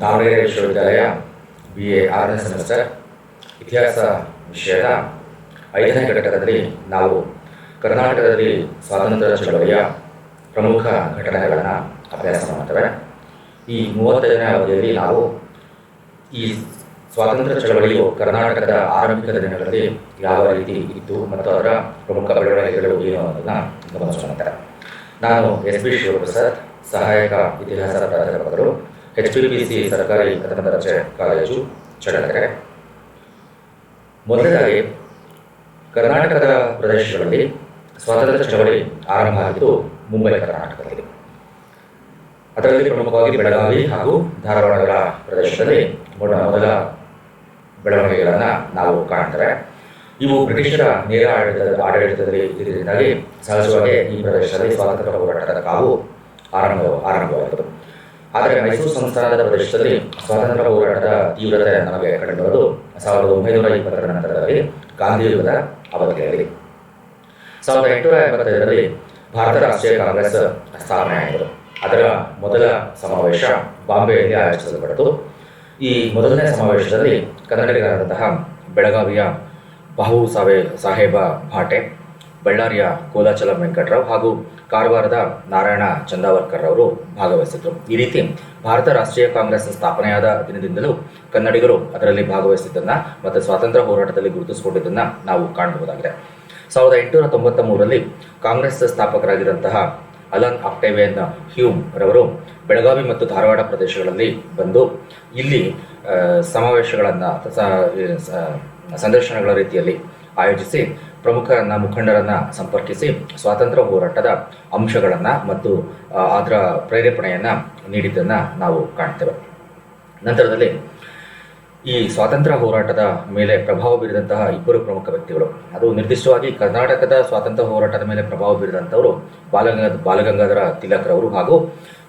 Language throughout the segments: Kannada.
ದಾವಣಗೆರೆ ವಿಶ್ವವಿದ್ಯಾಲಯ ಬಿ ಎ ಆರನೇ ಸೆಮಿಸ್ಟರ್ ಇತಿಹಾಸ ವಿಷಯದ ಐದನೇ ಘಟಕದಲ್ಲಿ ನಾವು ಕರ್ನಾಟಕದಲ್ಲಿ ಸ್ವಾತಂತ್ರ್ಯ ಚಳವಳಿಯ ಪ್ರಮುಖ ಘಟನೆಗಳನ್ನು ಅಭ್ಯಾಸ ಮಾಡ್ತೇವೆ. ಈ ಮೂವತ್ತೈದನೇ ಅವಧಿಯಲ್ಲಿ ನಾವು ಈ ಸ್ವಾತಂತ್ರ್ಯ ಚಳವಳಿಯು ಕರ್ನಾಟಕದ ಆರಂಭಿಕ ದಿನಗಳಲ್ಲಿ ಯಾವ ರೀತಿ ಇತ್ತು ಮತ್ತು ಅದರ ಪ್ರಮುಖ ಬೆಳವಣಿಗೆಗಳು ಏನು ಅನ್ನೋದನ್ನು ಗಮನಿಸೋಣ ನಾನು ಎಸ್ ಬಿ ಶಿವಪ್ರಸಾದ್, ಸಹಾಯಕ ಇತಿಹಾಸ ಪ್ರಾಧ್ಯಾಪಕರು ಎಚ್ ಪಿ ಪಿ ಸಿ ಸರ್ಕಾರಿ ಪ್ರಥಮ ದರ್ಜೆ ಕಾಲೇಜು ಚಳ್ಳಕೆರೆ. ಮೊದಲನೇದಾಗಿ, ಕರ್ನಾಟಕದ ಪ್ರದೇಶಗಳಲ್ಲಿ ಸ್ವಾತಂತ್ರ್ಯ ಚಳವಳಿ ಆರಂಭ ಆಗಿದ್ದು ಮುಂಬೈ, ಕರ್ನಾಟಕದಲ್ಲಿ. ಅದರಲ್ಲಿ ಪ್ರಮುಖವಾಗಿ ಬೆಳಗಾವಿ ಹಾಗೂ ಧಾರವಾಡಗಳ ಪ್ರದೇಶದಲ್ಲಿ ಮೊದಲ ಮೊದಲ ಬೆಳವಣಿಗೆಗಳನ್ನು ನಾವು ಕಾಣ್ತೇವೆ. ಇವು ಬ್ರಿಟಿಷರ ನೇರ ಆಡಳಿತ, ಆಡಳಿತದಲ್ಲಿ ಇದರಿಂದಾಗಿ ಸಹಜವಾಗಿ ಈ ಪ್ರದೇಶದಲ್ಲಿ ಸ್ವಾತಂತ್ರ್ಯ ಹೋರಾಟದ ಕಾವು ಆರಂಭ ಆರಂಭವಾಯಿತು ಆದರೆ ಮೈಸೂರು ಸಂಸ್ಥಾನದ ಪ್ರದೇಶದಲ್ಲಿ ಸ್ವಾತಂತ್ರ್ಯ ಹೋರಾಟದ ತೀವ್ರತೆ ನಮಗೆ ಕಂಡುಬರುವುದು ಸಾವಿರದ ಒಂಬೈನೂರ ಇಪ್ಪತ್ತರ ನಂತರದಲ್ಲಿ ಗಾಂಧಿಯುಗದ ಅವಧಿಯಲ್ಲಿ ಸಾವಿರದ ಎಂಟುನೂರ ಎಂಬತ್ತೈದರಲ್ಲಿ ಭಾರತ ರಾಷ್ಟ್ರೀಯ ಕಾಂಗ್ರೆಸ್ ಸ್ಥಾಪನೆಯಾಯಿತು ಅದರ ಮೊದಲ ಸಮಾವೇಶ ಬಾಂಬೆಯಲ್ಲಿ ಆಯೋಜಿಸಲ್ಪಟ್ಟಿತು ಈ ಮೊದಲನೇ ಸಮಾವೇಶದಲ್ಲಿ ಕನ್ನಡಿಗರಾದಂತಹ ಬೆಳಗಾವಿಯ ಬಾಹು ಸಾವೆ ಸಾಹೇಬ ಭಾಟೆ ಬಳ್ಳಾರಿಯ ಕೋಲಾಚಲಂ ವೆಂಕಟರಾವ್ ಹಾಗೂ ಕಾರವಾರದ ನಾರಾಯಣ ಚಂದಾವರ್ಕರ್ ಅವರು ಭಾಗವಹಿಸಿದ್ರು. ಈ ರೀತಿ ಭಾರತ ರಾಷ್ಟ್ರೀಯ ಕಾಂಗ್ರೆಸ್ ಸ್ಥಾಪನೆಯಾದ ದಿನದಿಂದಲೂ ಕನ್ನಡಿಗರು ಅದರಲ್ಲಿ ಭಾಗವಹಿಸಿದ್ದನ್ನ ಮತ್ತು ಸ್ವಾತಂತ್ರ್ಯ ಹೋರಾಟದಲ್ಲಿ ಗುರುತಿಸಿಕೊಂಡಿದ್ದನ್ನ ನಾವು ಕಾಣಬಹುದಾಗಿದೆ. ಸಾವಿರದ ಎಂಟುನೂರ ತೊಂಬತ್ತ ಮೂರರಲ್ಲಿ ಕಾಂಗ್ರೆಸ್ ಸ್ಥಾಪಕರಾಗಿದ್ದಂತಹ ಅಲನ್ ಆಕ್ಟೇವಿಯನ್ ಹ್ಯೂಮ್ ರವರು ಬೆಳಗಾವಿ ಮತ್ತು ಧಾರವಾಡ ಪ್ರದೇಶಗಳಲ್ಲಿ ಬಂದು ಇಲ್ಲಿ ಸಮಾವೇಶಗಳನ್ನು ಸಂದರ್ಶನಗಳ ರೀತಿಯಲ್ಲಿ ಆಯೋಜಿಸಿ ಪ್ರಮುಖರನ್ನ, ಮುಖಂಡರನ್ನ ಸಂಪರ್ಕಿಸಿ ಸ್ವಾತಂತ್ರ್ಯ ಹೋರಾಟದ ಅಂಶಗಳನ್ನ ಮತ್ತು ಅದರ ಪ್ರೇರೇಪಣೆಯನ್ನ ನೀಡಿದ್ದನ್ನ ನಾವು ಕಾಣ್ತೇವೆ. ನಂತರದಲ್ಲಿ ಈ ಸ್ವಾತಂತ್ರ್ಯ ಹೋರಾಟದ ಮೇಲೆ ಪ್ರಭಾವ ಬೀರಿದಂತಹ ಇಬ್ಬರು ಪ್ರಮುಖ ವ್ಯಕ್ತಿಗಳು. ಅದು ನಿರ್ದಿಷ್ಟವಾಗಿ ಕರ್ನಾಟಕದ ಸ್ವಾತಂತ್ರ್ಯ ಹೋರಾಟದ ಮೇಲೆ ಪ್ರಭಾವ ಬೀರಿದಂಥವರು ಬಾಲಗಂಗಾ, ಬಾಲಗಂಗಾಧರ ತಿಲಕ್ರವರು ಹಾಗೂ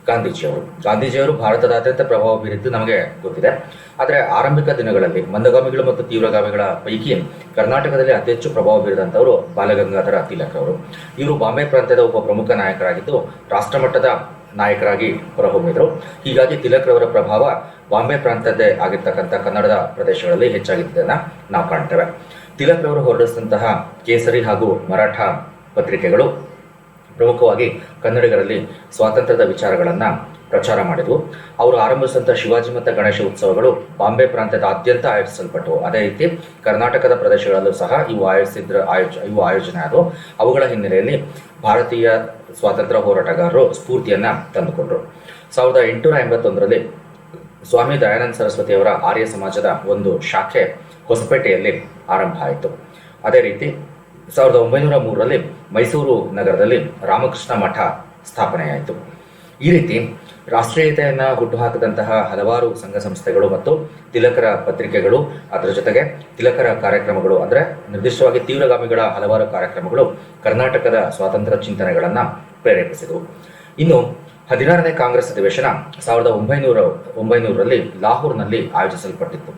ಗಾಂಧೀಜಿಯವರು. ಗಾಂಧೀಜಿಯವರು ಭಾರತದಾದ್ಯಂತ ಪ್ರಭಾವ ಬೀರಿದ್ದು ನಮಗೆ ಗೊತ್ತಿದೆ. ಆದರೆ ಆರಂಭಿಕ ದಿನಗಳಲ್ಲಿ ಮಂದಗಾಮಿಗಳು ಮತ್ತು ತೀವ್ರಗಾಮಿಗಳ ಪೈಕಿ ಕರ್ನಾಟಕದಲ್ಲಿ ಅತಿ ಹೆಚ್ಚು ಪ್ರಭಾವ ಬೀರಿದಂಥವರು ಬಾಲಗಂಗಾಧರ ತಿಲಕ್ರವರು ಇವರು ಬಾಂಬೆ ಪ್ರಾಂತ್ಯದ ಒಬ್ಬ ಪ್ರಮುಖ ನಾಯಕರಾಗಿದ್ದು ರಾಷ್ಟ್ರಮಟ್ಟದ ನಾಯಕರಾಗಿ ಹೊರಹೊಮ್ಮಿದರು. ಹೀಗಾಗಿ ತಿಲಕ್ರವರ ಪ್ರಭಾವ ಬಾಂಬೆ ಪ್ರಾಂತ್ಯದ್ದೇ ಆಗಿರ್ತಕ್ಕಂಥ ಕನ್ನಡದ ಪ್ರದೇಶಗಳಲ್ಲಿ ಹೆಚ್ಚಾಗಿದ್ದನ್ನ ನಾವು ಕಾಣ್ತೇವೆ. ತಿಲಕ್ರವರು ಹೊರಡಿಸಿದಂತಹ ಕೇಸರಿ ಹಾಗೂ ಮರಾಠ ಪತ್ರಿಕೆಗಳು ಪ್ರಮುಖವಾಗಿ ಕನ್ನಡಿಗರಲ್ಲಿ ಸ್ವಾತಂತ್ರ್ಯದ ವಿಚಾರಗಳನ್ನು ಪ್ರಚಾರ ಮಾಡಿದವು. ಅವರು ಆರಂಭಿಸಿದಂಥ ಶಿವಾಜಿ ಮತ್ತು ಗಣೇಶ ಉತ್ಸವಗಳು ಬಾಂಬೆ ಪ್ರಾಂತ್ಯದಾದ್ಯಂತ ಆಯೋಜಿಸಲ್ಪಟ್ಟವು ಅದೇ ರೀತಿ ಕರ್ನಾಟಕದ ಪ್ರದೇಶಗಳಲ್ಲೂ ಸಹ ಇವು ಆಯೋಜಿಸಿದ್ರ, ಆಯೋಜ, ಇವು ಆಯೋಜನೆ ಆದವು. ಅವುಗಳ ಹಿನ್ನೆಲೆಯಲ್ಲಿ ಭಾರತೀಯ ಸ್ವಾತಂತ್ರ್ಯ ಹೋರಾಟಗಾರರು ಸ್ಫೂರ್ತಿಯನ್ನ ತಂದುಕೊಂಡರು. ಸಾವಿರದ ಎಂಟುನೂರ ಎಂಬತ್ತೊಂದರಲ್ಲಿ ಸ್ವಾಮಿ ದಯಾನಂದ ಸರಸ್ವತಿಯವರ ಆರ್ಯ ಸಮಾಜದ ಒಂದು ಶಾಖೆ ಹೊಸಪೇಟೆಯಲ್ಲಿ ಆರಂಭ ಆಯಿತು. ಅದೇ ರೀತಿ ಸಾವಿರದ ಒಂಬೈನೂರ ಮೂರರಲ್ಲಿ ಮೈಸೂರು ನಗರದಲ್ಲಿ ರಾಮಕೃಷ್ಣ ಮಠ ಸ್ಥಾಪನೆಯಾಯಿತು. ಈ ರೀತಿ ರಾಷ್ಟ್ರೀಯತೆಯನ್ನ ಹುಟ್ಟುಹಾಕಿದಂತಹ ಹಲವಾರು ಸಂಘ ಸಂಸ್ಥೆಗಳು ಮತ್ತು ತಿಲಕರ ಪತ್ರಿಕೆಗಳು, ಅದರ ಜೊತೆಗೆ ತಿಲಕರ ಕಾರ್ಯಕ್ರಮಗಳು ಅಂದರೆ ನಿರ್ದಿಷ್ಟವಾಗಿ ತೀವ್ರಗಾಮಿಗಳ ಹಲವಾರು ಕಾರ್ಯಕ್ರಮಗಳು ಕರ್ನಾಟಕದ ಸ್ವಾತಂತ್ರ್ಯ ಚಿಂತನೆಗಳನ್ನ ಪ್ರೇರೇಪಿಸಿದವು. ಇನ್ನು ಹದಿನಾರನೇ ಕಾಂಗ್ರೆಸ್ ಅಧಿವೇಶನ ಸಾವಿರದ ಒಂಬೈನೂರ ಒಂಬೈನೂರರಲ್ಲಿ ಲಾಹೋರ್ನಲ್ಲಿ ಆಯೋಜಿಸಲ್ಪಟ್ಟಿತ್ತು.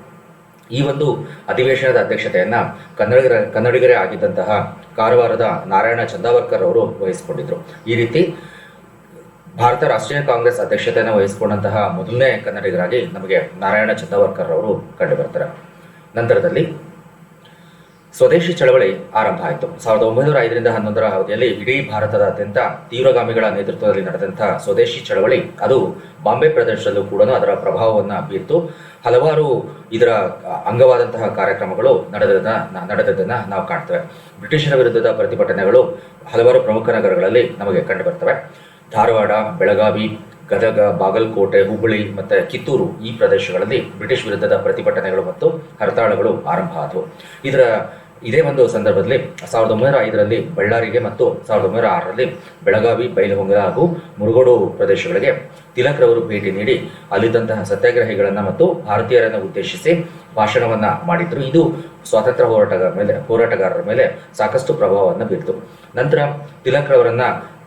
ಈ ಒಂದು ಅಧಿವೇಶನದ ಅಧ್ಯಕ್ಷತೆಯನ್ನ ಕನ್ನಡಿಗರ, ಕನ್ನಡಿಗರೇ ಆಗಿದ್ದಂತಹ ಕಾರವಾರದ ನಾರಾಯಣ ಚಂದಾವರ್ಕರ್ ಅವರು ವಹಿಸಿಕೊಂಡಿದ್ರು. ಈ ರೀತಿ ಭಾರತ ರಾಷ್ಟ್ರೀಯ ಕಾಂಗ್ರೆಸ್ ಅಧ್ಯಕ್ಷತೆಯನ್ನು ವಹಿಸಿಕೊಂಡಂತಹ ಮೊದಲನೇ ಕನ್ನಡಿಗರಾಗಿ ನಮಗೆ ನಾರಾಯಣ ಚಂದಾವರ್ಕರ್ ಅವರು ಕಂಡುಬರ್ತಾರೆ ನಂತರದಲ್ಲಿ ಸ್ವದೇಶಿ ಚಳವಳಿ ಆರಂಭ ಆಯಿತು. ಸಾವಿರದ ಒಂಬೈನೂರ ಐದರಿಂದ ಹನ್ನೊಂದರ ಅವಧಿಯಲ್ಲಿ ಇಡೀ ಭಾರತದಾದ್ಯಂತ ತೀವ್ರಗಾಮಿಗಳ ನೇತೃತ್ವದಲ್ಲಿ ನಡೆದಂತಹ ಸ್ವದೇಶಿ ಚಳವಳಿ, ಅದು ಬಾಂಬೆ ಪ್ರದೇಶದಲ್ಲೂ ಕೂಡ ಅದರ ಪ್ರಭಾವವನ್ನು ಬೀರ್ತು. ಹಲವಾರು ಇದರ ಅಂಗವಾದಂತಹ ಕಾರ್ಯಕ್ರಮಗಳು ನಡೆದದನ್ನ ನಡೆದದನ್ನ ನಾವು ಕಾಣ್ತೇವೆ. ಬ್ರಿಟಿಷರ ವಿರುದ್ಧದ ಪ್ರತಿಭಟನೆಗಳು ಹಲವಾರು ಪ್ರಮುಖ ನಗರಗಳಲ್ಲಿ ನಮಗೆ ಕಂಡುಬರ್ತವೆ. ಧಾರವಾಡ, ಬೆಳಗಾವಿ, ಗದಗ, ಬಾಗಲಕೋಟೆ, ಹುಬ್ಬಳ್ಳಿ ಮತ್ತು ಕಿತ್ತೂರು ಈ ಪ್ರದೇಶಗಳಲ್ಲಿ ಬ್ರಿಟಿಷ್ ವಿರುದ್ಧದ ಪ್ರತಿಭಟನೆಗಳು ಮತ್ತು ಹರತಾಳಗಳು ಆರಂಭ ಆದವು. ಇದರ ಇದೇ ಒಂದು ಸಂದರ್ಭದಲ್ಲಿ ಸಾವಿರದ ಒಂಬೈನೂರ ಐದರಲ್ಲಿ ಬಳ್ಳಾರಿಗೆ ಮತ್ತು ಸಾವಿರದ ಒಂಬೈನೂರ ಆರರಲ್ಲಿ ಬೆಳಗಾವಿ, ಬೈಲಹೊಂಗಲ ಹಾಗೂ ಮುರುಗೋಡು ಪ್ರದೇಶಗಳಿಗೆ ತಿಲಕ್ರವರು ಭೇಟಿ ನೀಡಿ ಅಲ್ಲಿದ್ದಂತಹ ಸತ್ಯಾಗ್ರಹಿಗಳನ್ನು ಮತ್ತು ಭಾರತೀಯರನ್ನು ಉದ್ದೇಶಿಸಿ ಭಾಷಣವನ್ನ ಮಾಡಿದ್ರು. ಇದು ಸ್ವಾತಂತ್ರ್ಯ ಹೋರಾಟಗಾರ ಮೇಲೆ, ಹೋರಾಟಗಾರರ ಮೇಲೆ ಸಾಕಷ್ಟು ಪ್ರಭಾವವನ್ನು ಬೀರ್ತು. ನಂತರ ತಿಲಕ್ರವರನ್ನ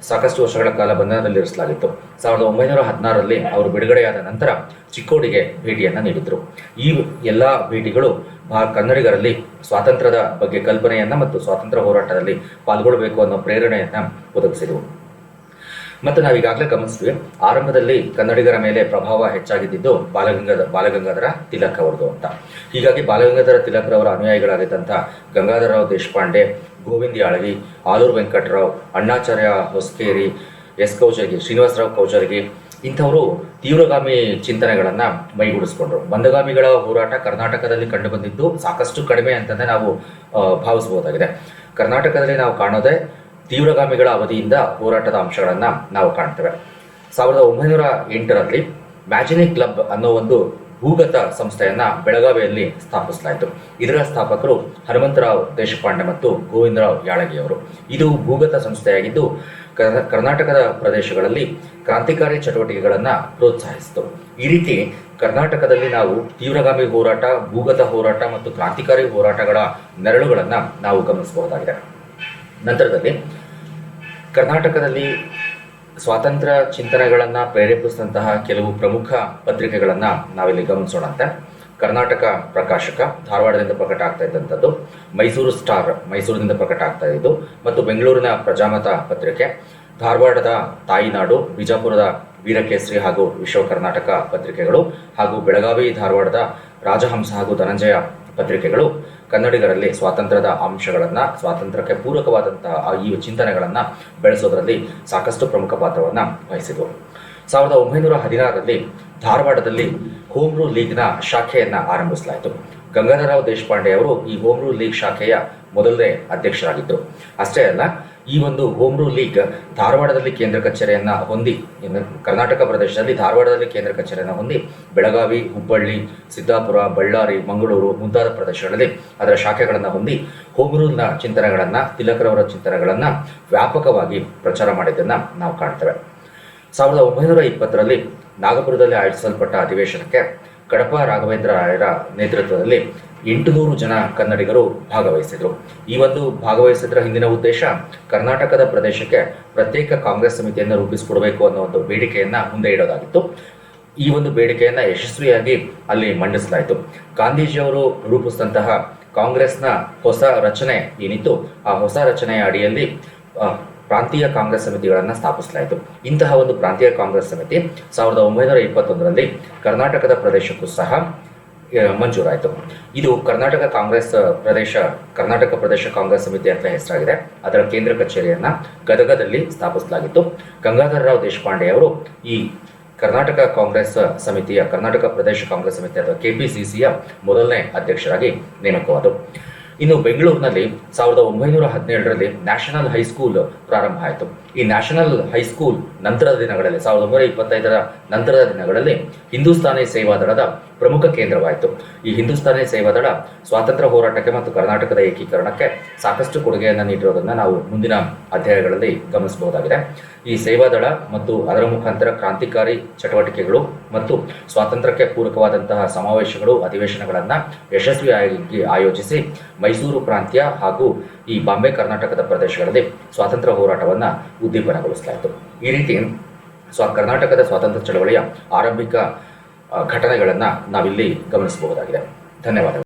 ಸಾಕಷ್ಟು ವರ್ಷಗಳ ಕಾಲ ಬಂಧನದಲ್ಲಿರಿಸಲಾಗಿತ್ತು ಸಾವಿರದ ಒಂಬೈನೂರ ಹದಿನಾರರಲ್ಲಿ ಅವರು ಬಿಡುಗಡೆಯಾದ ನಂತರ ಚಿಕ್ಕೋಡಿಗೆ ಭೇಟಿಯನ್ನ ನೀಡಿದ್ರು. ಈ ಎಲ್ಲ ಭೇಟಿಗಳು ಕನ್ನಡಿಗರಲ್ಲಿ ಸ್ವಾತಂತ್ರ್ಯದ ಬಗ್ಗೆ ಕಲ್ಪನೆಯನ್ನ ಮತ್ತು ಸ್ವಾತಂತ್ರ್ಯ ಹೋರಾಟದಲ್ಲಿ ಪಾಲ್ಗೊಳ್ಳಬೇಕು ಅನ್ನೋ ಪ್ರೇರಣೆಯನ್ನ ಒದಗಿಸಿದವು. ಮತ್ತು ನಾವು ಈಗಾಗಲೇ ಗಮನಿಸಿದ್ವಿ, ಆರಂಭದಲ್ಲಿ ಕನ್ನಡಿಗರ ಮೇಲೆ ಪ್ರಭಾವ ಹೆಚ್ಚಾಗಿದ್ದು ಬಾಲಗಂಗಾಧ ಬಾಲಗಂಗಾಧರ ತಿಲಕ್ ಅವರದು ಅಂತ. ಹೀಗಾಗಿ ಬಾಲಗಂಗಾಧರ ತಿಲಕ್ರವರ ಅನುಯಾಯಿಗಳಾಗಿದ್ದಂಥ ಗಂಗಾಧರರಾವ್ ದೇಶಪಾಂಡೆ ಗೋವಿಂದ ಯಾಳಗಿ ಆಲೂರು ವೆಂಕಟರಾವ್, ಅಣ್ಣಾಚಾರ್ಯ ಹೊಸ್ಕೇರಿ, ಎಸ್ ಕೌಚರ್ಗಿ ಶ್ರೀನಿವಾಸರಾವ್ ಕೌಚರ್ಗಿ ಇಂಥವರು ತೀವ್ರಗಾಮಿ ಚಿಂತನೆಗಳನ್ನು ಮೈಗೂಡಿಸ್ಕೊಂಡ್ರು. ಮಂದಗಾಮಿಗಳ ಹೋರಾಟ ಕರ್ನಾಟಕದಲ್ಲಿ ಕಂಡುಬಂದಿದ್ದು ಸಾಕಷ್ಟು ಕಡಿಮೆ ಅಂತಂದೇ ನಾವು ಭಾವಿಸಬಹುದಾಗಿದೆ ಕರ್ನಾಟಕದಲ್ಲಿ ನಾವು ಕಾಣೋದೇ ತೀವ್ರಗಾಮಿಗಳ ಅವಧಿಯಿಂದ ಹೋರಾಟದ ಅಂಶಗಳನ್ನು ನಾವು ಕಾಣ್ತೇವೆ. ಸಾವಿರದ ಒಂಬೈನೂರ ಎಂಟರಲ್ಲಿ ಮ್ಯಾಜಿನಿ ಕ್ಲಬ್ ಅನ್ನೋ ಒಂದು ಭೂಗತ ಸಂಸ್ಥೆಯನ್ನ ಬೆಳಗಾವಿಯಲ್ಲಿ ಸ್ಥಾಪಿಸಲಾಯಿತು. ಇದರ ಸ್ಥಾಪಕರು ಹನುಮಂತರಾವ್ ದೇಶಪಾಂಡೆ ಮತ್ತು ಗೋವಿಂದರಾವ್ ಯಾಳಗಿಯವರು. ಇದು ಭೂಗತ ಸಂಸ್ಥೆಯಾಗಿದ್ದು ಕರ್ನಾಟಕದ ಪ್ರದೇಶಗಳಲ್ಲಿ ಕ್ರಾಂತಿಕಾರಿ ಚಟುವಟಿಕೆಗಳನ್ನು ಪ್ರೋತ್ಸಾಹಿಸಿತು. ಈ ರೀತಿ ಕರ್ನಾಟಕದಲ್ಲಿ ನಾವು ತೀವ್ರಗಾಮಿ ಹೋರಾಟ, ಭೂಗತ ಹೋರಾಟ ಮತ್ತು ಕ್ರಾಂತಿಕಾರಿ ಹೋರಾಟಗಳ ನೆರಳುಗಳನ್ನು ನಾವು ಗಮನಿಸಬಹುದಾಗಿದೆ. ನಂತರದಲ್ಲಿ ಕರ್ನಾಟಕದಲ್ಲಿ ಸ್ವಾತಂತ್ರ್ಯ ಚಿಂತನೆಗಳನ್ನು ಪ್ರೇರೇಪಿಸಿದಂತಹ ಕೆಲವು ಪ್ರಮುಖ ಪತ್ರಿಕೆಗಳನ್ನು ನಾವಿಲ್ಲಿ ಗಮನಿಸೋಣಂತೆ ಕರ್ನಾಟಕ ಪ್ರಕಾಶಕ, ಧಾರವಾಡದಿಂದ ಪ್ರಕಟ ಆಗ್ತಾ ಇದ್ದಂಥದ್ದು, ಮೈಸೂರು ಸ್ಟಾರ್ ಮೈಸೂರಿನಿಂದ ಪ್ರಕಟ ಆಗ್ತಾ ಇದ್ದು, ಮತ್ತು ಬೆಂಗಳೂರಿನ ಪ್ರಜಾಮತ ಪತ್ರಿಕೆ, ಧಾರವಾಡದ ತಾಯಿನಾಡು, ಬಿಜಾಪುರದ ವೀರಕೇಸರಿ ಹಾಗೂ ವಿಶ್ವ ಕರ್ನಾಟಕ ಪತ್ರಿಕೆಗಳು, ಹಾಗೂ ಬೆಳಗಾವಿ, ಧಾರವಾಡದ ರಾಜಹಂಸ ಹಾಗೂ ಧನಂಜಯ ಪತ್ರಿಕೆಗಳು ಕನ್ನಡಿಗರಲ್ಲಿ ಸ್ವಾತಂತ್ರ್ಯದ ಅಂಶಗಳನ್ನು, ಸ್ವಾತಂತ್ರ್ಯಕ್ಕೆ ಪೂರಕವಾದಂತಹ ಈ ಚಿಂತನೆಗಳನ್ನು ಬೆಳೆಸೋದರಲ್ಲಿ ಸಾಕಷ್ಟು ಪ್ರಮುಖ ಪಾತ್ರವನ್ನು ವಹಿಸಿದರು ಸಾವಿರದ ಒಂಬೈನೂರ ಹದಿನಾರರಲ್ಲಿ ಧಾರವಾಡದಲ್ಲಿ ಹೋಮ್ ರೂಲ್ ಲೀಗ್ನ ಶಾಖೆಯನ್ನು ಆರಂಭಿಸಲಾಯಿತು. ಗಂಗಾಧರರಾವ್ ದೇಶಪಾಂಡೆ ಅವರು ಈ ಹೋಮ್ ರೂಲ್ ಲೀಗ್ ಶಾಖೆಯ ಮೊದಲನೇ ಅಧ್ಯಕ್ಷರಾಗಿದ್ದರು ಅಷ್ಟೇ ಅಲ್ಲ ಈ ಒಂದು ಹೋಮ್ ರೂಲ್ ಲೀಗ್ ಧಾರವಾಡದಲ್ಲಿ ಕೇಂದ್ರ ಕಚೇರಿಯನ್ನ ಹೊಂದಿ ಕರ್ನಾಟಕ ಪ್ರದೇಶದಲ್ಲಿ ಧಾರವಾಡದಲ್ಲಿ ಕೇಂದ್ರ ಕಚೇರಿಯನ್ನು ಹೊಂದಿ, ಬೆಳಗಾವಿ, ಹುಬ್ಬಳ್ಳಿ, ಸಿದ್ದಾಪುರ, ಬಳ್ಳಾರಿ, ಮಂಗಳೂರು ಮುಂತಾದ ಪ್ರದೇಶಗಳಲ್ಲಿ ಅದರ ಶಾಖೆಗಳನ್ನು ಹೊಂದಿ ಹೋಮ್ ರೂಲ್ನ ಚಿಂತನೆಗಳನ್ನು ತಿಲಕರವರ ಚಿಂತನೆಗಳನ್ನು ವ್ಯಾಪಕವಾಗಿ ಪ್ರಚಾರ ಮಾಡಿದ್ದನ್ನು ನಾವು ಕಾಣ್ತೇವೆ. ಸಾವಿರದ ಒಂಬೈನೂರ ಇಪ್ಪತ್ತರಲ್ಲಿ ನಾಗಪುರದಲ್ಲಿ ಆಯೋಜಿಸಲ್ಪಟ್ಟ ಅಧಿವೇಶನಕ್ಕೆ ಕಡಪ ರಾಘವೇಂದ್ರ ರಾಯರ ನೇತೃತ್ವದಲ್ಲಿ ಎಂಟುನೂರು ಜನ ಕನ್ನಡಿಗರು ಭಾಗವಹಿಸಿದರು. ಈ ಒಂದು ಭಾಗವಹಿಸಿದ್ರ ಹಿಂದಿನ ಉದ್ದೇಶ ಕರ್ನಾಟಕದ ಪ್ರದೇಶಕ್ಕೆ ಪ್ರತ್ಯೇಕ ಕಾಂಗ್ರೆಸ್ ಸಮಿತಿಯನ್ನು ರೂಪಿಸಿಕೊಡಬೇಕು ಅನ್ನೋ ಒಂದು ಬೇಡಿಕೆಯನ್ನ ಮುಂದೆ ಇಡೋದಾಗಿತ್ತು. ಈ ಒಂದು ಬೇಡಿಕೆಯನ್ನ ಯಶಸ್ವಿಯಾಗಿ ಅಲ್ಲಿ ಮಂಡಿಸಲಾಯಿತು. ಗಾಂಧೀಜಿಯವರು ರೂಪಿಸಿದಂತಹ ಕಾಂಗ್ರೆಸ್ನ ಹೊಸ ರಚನೆ ಏನಿತ್ತು? ಆ ಹೊಸ ರಚನೆಯ ಅಡಿಯಲ್ಲಿ ಪ್ರಾಂತೀಯ ಕಾಂಗ್ರೆಸ್ ಸಮಿತಿಗಳನ್ನು ಸ್ಥಾಪಿಸಲಾಯಿತು. ಇಂತಹ ಒಂದು ಪ್ರಾಂತೀಯ ಕಾಂಗ್ರೆಸ್ ಸಮಿತಿ ಸಾವಿರದ ಒಂಬೈನೂರ ಇಪ್ಪತ್ತೊಂದರಲ್ಲಿ ಕರ್ನಾಟಕದ ಪ್ರದೇಶಕ್ಕೂ ಸಹ ಮಂಜೂರಾಯಿತು. ಇದು ಕರ್ನಾಟಕ ಕಾಂಗ್ರೆಸ್ ಪ್ರದೇಶ, ಕರ್ನಾಟಕ ಪ್ರದೇಶ ಕಾಂಗ್ರೆಸ್ ಸಮಿತಿ ಅಂತ ಹೆಸರಾಗಿದೆ. ಅದರ ಕೇಂದ್ರ ಕಚೇರಿಯನ್ನ ಗದಗದಲ್ಲಿ ಸ್ಥಾಪಿಸಲಾಗಿತ್ತು. ಗಂಗಾಧರ ರಾವ್ ದೇಶಪಾಂಡೆ ಅವರು ಈ ಕರ್ನಾಟಕ ಕಾಂಗ್ರೆಸ್ ಸಮಿತಿಯ, ಕರ್ನಾಟಕ ಪ್ರದೇಶ ಕಾಂಗ್ರೆಸ್ ಸಮಿತಿ ಅಥವಾ ಕೆಪಿಸಿಸಿಯ ಮೊದಲನೇ ಅಧ್ಯಕ್ಷರಾಗಿ ನೇಮಕವಾದರು. ಇನ್ನು ಬೆಂಗಳೂರಿನಲ್ಲಿ ಸಾವಿರದ ಒಂಬೈನೂರ ಹದಿನೇಳರಲ್ಲಿ ನ್ಯಾಷನಲ್ ಹೈಸ್ಕೂಲ್ ಪ್ರಾರಂಭ ಆಯಿತು. ಈ ನ್ಯಾಷನಲ್ ಹೈಸ್ಕೂಲ್ ನಂತರದ ದಿನಗಳಲ್ಲಿ, ಸಾವಿರದ ಒಂಬೈನೂರ ಇಪ್ಪತ್ತೈದರ ನಂತರದ ದಿನಗಳಲ್ಲಿ ಹಿಂದೂಸ್ತಾನಿ ಸೇವಾದಳದ ಪ್ರಮುಖ ಕೇಂದ್ರವಾಯಿತು. ಈ ಹಿಂದೂಸ್ತಾನಿ ಸೇವಾದಳ ಸ್ವಾತಂತ್ರ್ಯ ಹೋರಾಟಕ್ಕೆ ಮತ್ತು ಕರ್ನಾಟಕದ ಏಕೀಕರಣಕ್ಕೆ ಸಾಕಷ್ಟು ಕೊಡುಗೆಯನ್ನು ನೀಡಿರೋದನ್ನು ನಾವು ಮುಂದಿನ ಅಧ್ಯಾಯಗಳಲ್ಲಿ ಗಮನಿಸಬಹುದಾಗಿದೆ. ಈ ಸೇವಾದಳ ಮತ್ತು ಅದರ ಮುಖಾಂತರ ಕ್ರಾಂತಿಕಾರಿ ಚಟುವಟಿಕೆಗಳು ಮತ್ತು ಸ್ವಾತಂತ್ರ್ಯಕ್ಕೆ ಪೂರಕವಾದಂತಹ ಸಮಾವೇಶಗಳು, ಅಧಿವೇಶನಗಳನ್ನು ಯಶಸ್ವಿಯಾಗಿ ಆಯೋಜಿಸಿ ಮೈಸೂರು ಪ್ರಾಂತ್ಯ ಹಾಗೂ ಈ ಬಾಂಬೆ ಕರ್ನಾಟಕದ ಪ್ರದೇಶಗಳಲ್ಲಿ ಸ್ವಾತಂತ್ರ್ಯ ಹೋರಾಟವನ್ನು ಉದ್ದೀಪನಗೊಳಿಸಲಾಯಿತು. ಈ ರೀತಿ ಸ್ವ ಕರ್ನಾಟಕದ ಸ್ವಾತಂತ್ರ್ಯ ಚಳವಳಿಯ ಆರಂಭಿಕ ಘಟನೆಗಳನ್ನು ನಾವಿಲ್ಲಿ ಗಮನಿಸಬಹುದಾಗಿದೆ. ಧನ್ಯವಾದಗಳು.